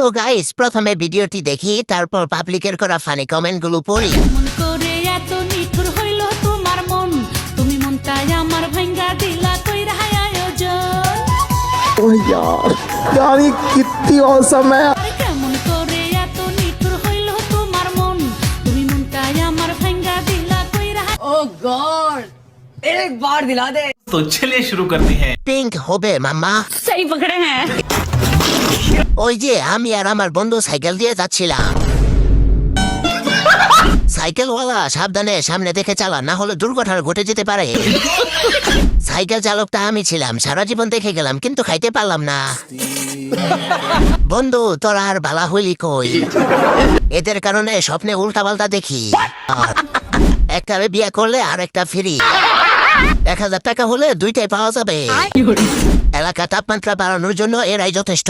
তো গাইস প্রথমে ভিডিওটি দেখি তারপর পাবলিকের করা ফানি কমেন্ট গুলো পড়ি মন করে এত নিঠুর হইল তোমার মন তুমি মনটাই আমার ভাঙ্গা দিলা কইরা আয়োজন ओह यार यार ये कितनी औसम है আরে কেমন করে এত নিঠুর হইল তোমার মন তুমি মনটাই আমার ভাঙ্গা দিলা কইরা ओ गॉड एक बार दिला दे तो चलिए शुरू करते हैं পিঙ্ক হবে মাম্মা সেই পকড়ে হ্যাঁ ওই যে আমি আর আমার বন্ধু সাইকেল দিয়ে যাচ্ছিলাম। সাইকেলওয়ালা সাবধানে সামনে দেখে চালা না হলে দুর্ঘটনা ঘটে যেতে পারে। সাইকেল চালকটা আমি ছিলাম সারা জীবন দেখে গেলাম কিন্তু খাইতে পারলাম না। বন্ধু তোরা আর বালা হইলি কই? এদের কারণে স্বপ্নে উল্টা পাল্টা দেখি একটা বিয়ে করলে আর একটা ফ্রি। এক হাজার টাকা হলে দুইটাই পাওয়া যাবে। এলাকা তাপমাত্রা বাড়ানোর জন্য এরাই যথেষ্ট।